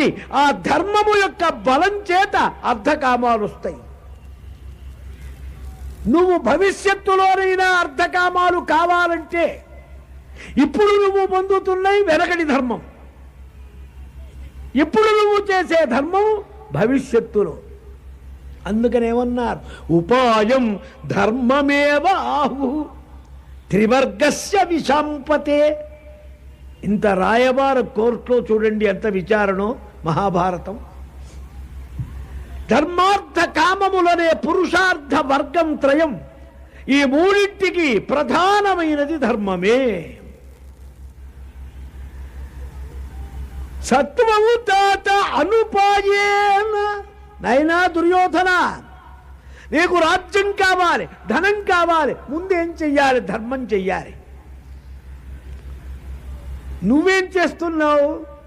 కాబట్టి ఆ ధర్మము యొక్క బలం చేత అర్ధకామాలు వస్తాయి. నువ్వు భవిష్యత్తులోనైనా అర్ధకామాలు కావాలంటే ఇప్పుడు నువ్వు పొందుతున్నాయి వెనకటి ధర్మం. ఇప్పుడు నువ్వు చేసే ధర్మం భవిష్యత్తులో. అందుకనేమన్నారు ఉపాయం ధర్మమేవ ఆహు. త్రివర్గస్య విషంపతే ఇంత రాయబార కోర్టులో చూడండి ఎంత విచారణో. మహాభారతం. ధర్మార్థ కామములనే పురుషార్థ వర్గం త్రయం. ఈ మూడింటికి ప్రధానమైనది ధర్మమే. సత్వము తాత అనుపాయేన. నైనా దుర్యోధన నీకు రాజ్యం కావాలి ధనం కావాలి ముందేం చెయ్యాలి ధర్మం చెయ్యాలి. నువ్వేం చేస్తున్నావు?